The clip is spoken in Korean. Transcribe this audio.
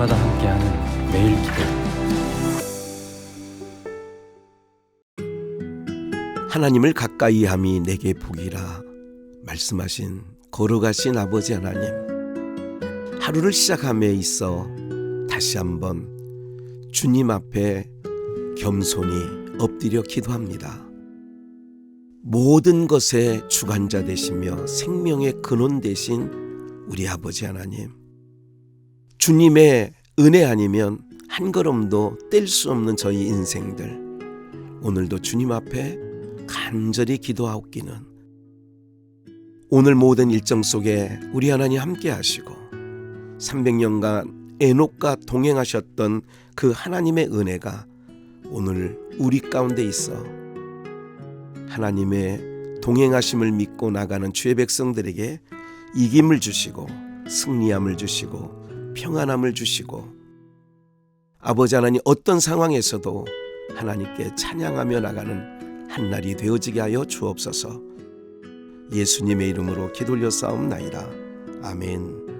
아침마다 함께하는 매일 기도 하나님을 가까이 함이 내게 복이라 말씀하신 걸어가신 아버지 하나님 하루를 시작함에 있어 다시 한번 주님 앞에 겸손히 엎드려 기도합니다. 모든 것의 주관자 되시며 생명의 근원 되신 우리 아버지 하나님 주님의 은혜 아니면 한 걸음도 뗄 수 없는 저희 인생들. 오늘도 주님 앞에 간절히 기도하옵기는 오늘 모든 일정 속에 우리 하나님 함께 하시고 300년간 에녹과 동행하셨던 그 하나님의 은혜가 오늘 우리 가운데 있어 하나님의 동행하심을 믿고 나가는 주의 백성들에게 이김을 주시고 승리함을 주시고 평안함을 주시고 아버지 하나님 어떤 상황에서도 하나님께 찬양하며 나가는 한 날이 되어지게 하여 주옵소서. 예수님의 이름으로 기돌려 싸움나이다. 아멘.